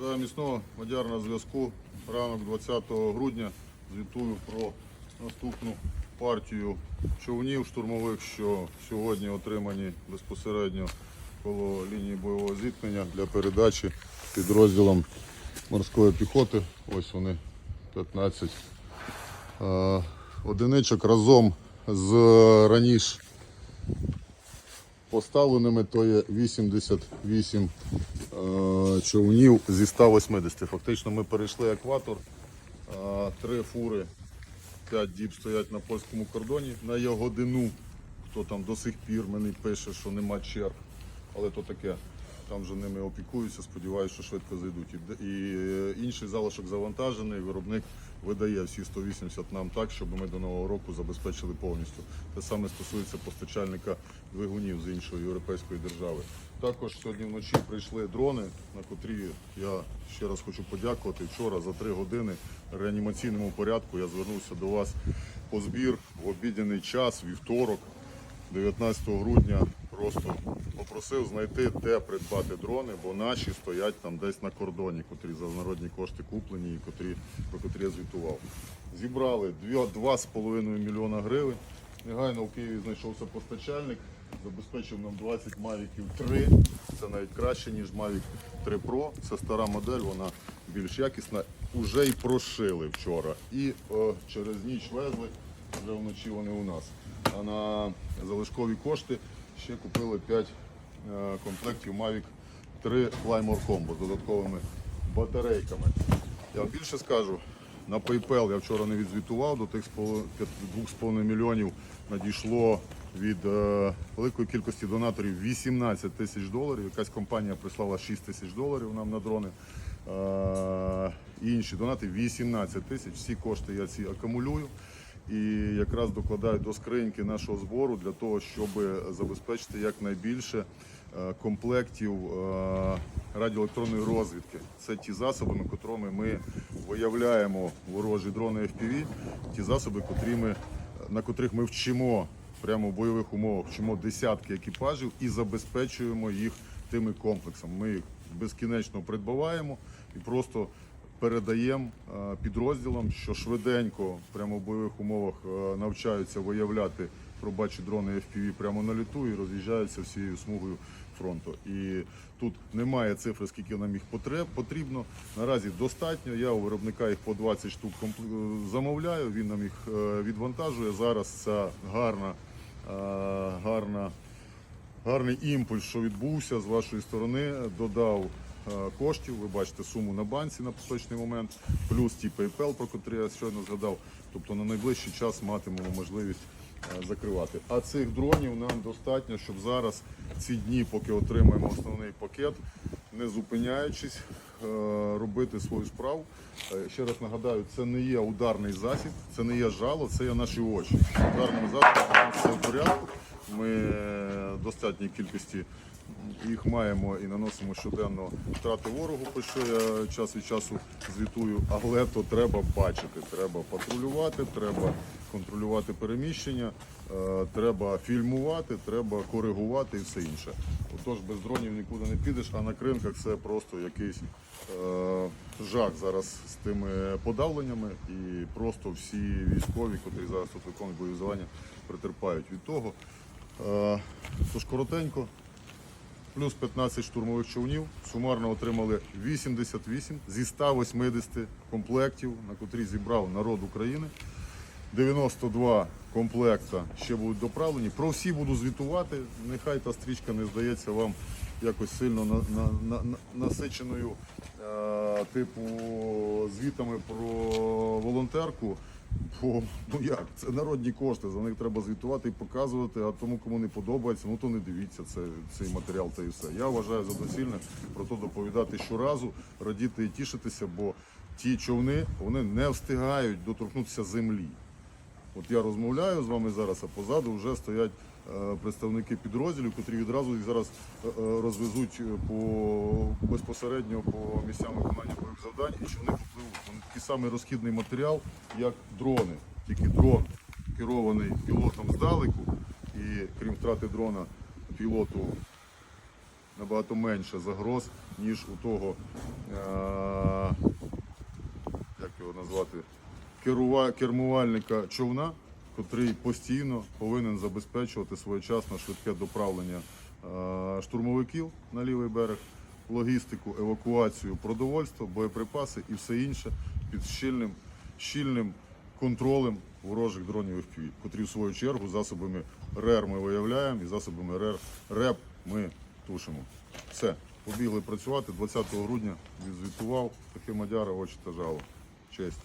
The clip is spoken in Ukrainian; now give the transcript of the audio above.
Бажаю міцного мадяр на зв'язку. Ранок 20 грудня звітую про наступну партію човнів штурмових, що сьогодні отримані безпосередньо коло лінії бойового зіткнення для передачі підрозділам морської піхоти. Ось вони 15 е, одиничок разом з раніше поставленими, то є 88 е, човнів зі 180. Фактично ми перейшли екватор. Е, Три фури, 5 діб стоять на польському кордоні на Ягодину. Хто там до сих пір мені пише, що нема черг, але то таке. Там вже ними опікуються, сподіваюся, що швидко зайдуть. І е, інший залишок завантажений, виробник видає всі 180 нам так, щоб ми до нового року забезпечили повністю. Те саме стосується постачальника двигунів з іншої європейської держави. Також сьогодні вночі прийшли дрони, на котрі я ще раз хочу подякувати. Вчора за три години в реанімаційному порядку я звернувся до вас по збір в обідній час, вівторок. 19 грудня просто попросив знайти, де придбати дрони, бо наші стоять там десь на кордоні, котрі за народні кошти куплені і котрі, про котрі я звітував. Зібрали 2,5 мільйона гривень. Негайно в Києві знайшовся постачальник, забезпечив нам 20 Mavic 3. Це навіть краще, ніж Mavic 3 Pro. Це стара модель, вона більш якісна. Уже й прошили вчора. І е, через ніч везли, вже вночі вони у нас. А на залишкові кошти ще купили 5 е, комплектів Mavic 3 Flymore Combo з додатковими батарейками. Я більше скажу, на PayPal я вчора не відзвітував, до тих 2,5 мільйонів надійшло від е, великої кількості донаторів 18 тисяч доларів. Якась компанія прислала 6 тисяч доларів нам на дрони. Е, інші донати 18 тисяч. Всі кошти я ці акумулюю і якраз докладаю до скриньки нашого збору для того, щоб забезпечити якнайбільше е, комплектів е, радіоелектронної розвідки. Це ті засоби, котрими ми виявляємо ворожі дрони FPV, ті засоби, котрі ми, на котрих ми вчимо прямо в бойових умовах, вчимо десятки екіпажів і забезпечуємо їх тими комплексами. Ми їх безкінечно придбаваємо і просто передаємо е, підрозділам, що швиденько, прямо в бойових умовах е, навчаються виявляти пробачі дрони FPV прямо на літу і роз'їжджаються всією смугою фронту. І тут немає цифри, скільки нам їх потрібно. Наразі достатньо. Я у виробника їх по 20 штук замовляю. Він нам їх е, відвантажує. Зараз ця гарна, гарна гарний імпульс, що відбувся з вашої сторони, додав коштів. Ви бачите суму на банці на поточний момент, плюс ті PayPal, про котрі я щойно згадав. Тобто на найближчий час матимемо можливість е, закривати. А цих дронів нам достатньо, щоб зараз ці дні, поки отримаємо основний пакет, не зупиняючись, е, робити свою справу. Е, Ще раз нагадаю, це не є ударний засіб, це не є жало, це є наші очі. Ударним засобом все в порядку. Ми е, в достатній кількості їх маємо і наносимо щоденно втрати ворогу, про що я час від часу звітую, але то треба бачити, треба патрулювати, треба контролювати переміщення, е, треба фільмувати, треба коригувати і все інше. Отож, без дронів нікуди не підеш, а на кринках це просто якийсь е, жах зараз з тими подавленнями, і просто всі військові, котрі зараз тут виконують бойові завдання, претерпають від того. Е, Тож коротенько, плюс 15 штурмових човнів. Сумарно отримали 88 зі 180 комплектів, на котрі зібрав народ України. 92 комплекта ще будуть доправлені. Про всі буду звітувати. Нехай та стрічка не здається вам якось сильно на, на, на, на- насиченою е, типу звітами про волонтерку. Бо ну як, це народні кошти, за них треба звітувати і показувати, а тому, кому не подобається, ну то не дивіться це, цей матеріал та і все. Я вважаю за доцільне про то доповідати щоразу, радіти і тішитися, бо ті човни вони не встигають доторкнутися землі. От я розмовляю з вами зараз, а позаду вже стоять е, представники підрозділів, котрі відразу їх зараз е, е, розвезуть по безпосередньо по місцям виконання бойових завдань і човни попливуть. Такий самий розхідний матеріал, як дрони. Тільки дрон керований пілотом здалеку, і крім втрати дрона, пілоту набагато менше загроз ніж у того, е, як його назвати, керува- кермувальника човна, котрий постійно повинен забезпечувати своєчасно швидке доправлення е, штурмовиків на лівий берег, логістику, евакуацію, продовольство, боєприпаси і все інше під щільним, щільним контролем ворожих дронів FPV, котрі в свою чергу засобами РЕР ми виявляємо і засобами РЕР, РЕП ми тушимо. Все, побігли працювати. 20 грудня відзвітував, таке мадяра, очі та жало. Честь.